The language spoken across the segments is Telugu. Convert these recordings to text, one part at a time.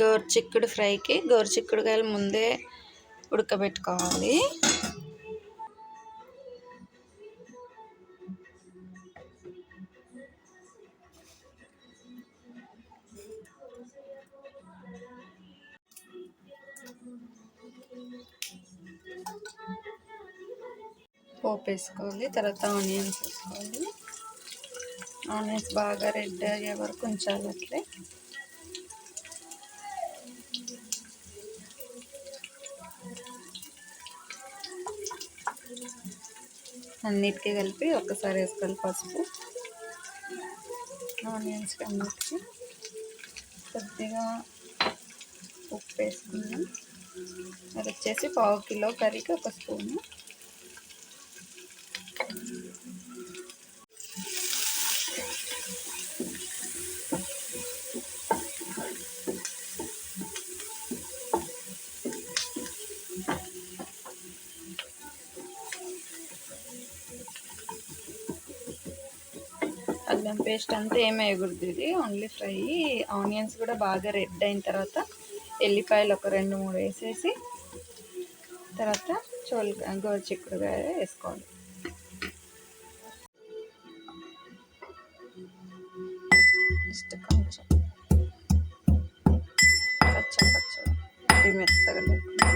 గోరుచిక్కుడు ఫ్రైకి గోరుచిక్కుడుకాయలు ముందే ఉడకబెట్టుకోవాలి. పోపు వేసుకోవాలి తర్వాత ఆనియన్స్ వేసుకోవాలి. ఆనియన్స్ బాగా రెడ్ అయ్యే వరకు ఉంచాలి అట్లే. అన్నిటికీ కలిపి ఒక్కసారి వేసుకోవాలి పసుపు. ఆనియన్స్ అన్నిటికీ కొద్దిగా ఉప్పు వేసుకున్నాం అది వచ్చేసి పావు కిలో కర్రీకి ఒక స్పూను. అల్లం పేస్ట్ అంతా ఏమి వేయకూడదు ఇది. Only fry. ఆనియన్స్ కూడా బాగా రెడ్ అయిన తర్వాత ఎల్లిపాయలు ఒక రెండు మూడు వేసేసి తర్వాత చోల్ చిక్కుడుగా వేసుకోవాలి. జస్ట్ కొంచెం పచ్చ పచ్చ మెత్తగా లేకుండా.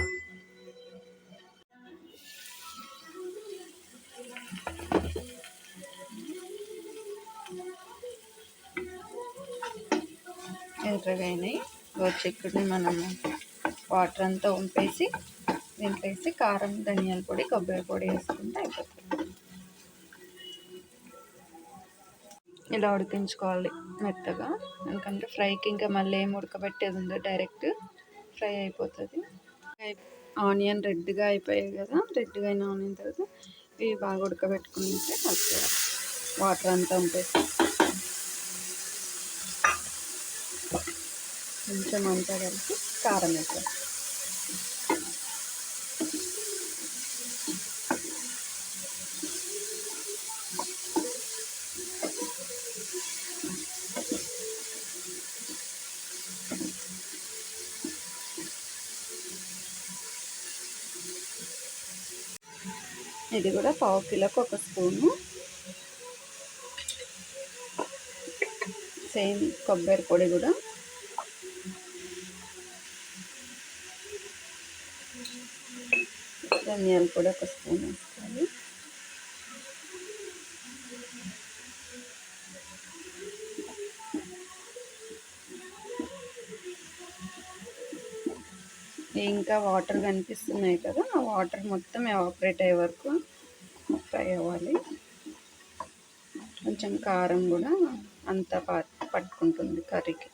ఎర్రగా అయినాయి? గోరుచిక్కుడిని మనం వాటర్ అంతా ఉంపేసి దీంట్లో వేసి కారం ధనియాల పొడి కొబ్బరి పొడి వేసుకుంటే అయిపోతుంది. ఇలా ఉడికించుకోవాలి మెత్తగా. ఎందుకంటే ఫ్రైకి ఇంకా మళ్ళీ ఏం ఉడకబెట్టేది ఉందో డైరెక్ట్ ఫ్రై అయిపోతుంది. ఆనియన్ రెడ్గా అయిపోయాయి కదా రెడ్గా అయిన ఆనియన్ తర్వాత ఇవి బాగా ఉడకబెట్టుకుంటే వాటర్ అంతా ఉంపేసి. కొంచెం అంతా కలిపి కారం వేస్తాం ఇది కూడా పావు కిలోకి ఒక స్పూను. సేమ్ కొబ్బరి పొడి కూడా. ధనియాలు కూడా ఒక స్పూన్ వేసుకోవాలి. ఇంకా వాటర్ కనిపిస్తున్నాయి కదా ఆ వాటర్ మొత్తం ఎవాపరేట్ అయ్యే వరకు ఫ్రై అవ్వాలి. కొంచెం కారం కూడా అంతా పట్టుకుంటుంది కర్రీకి.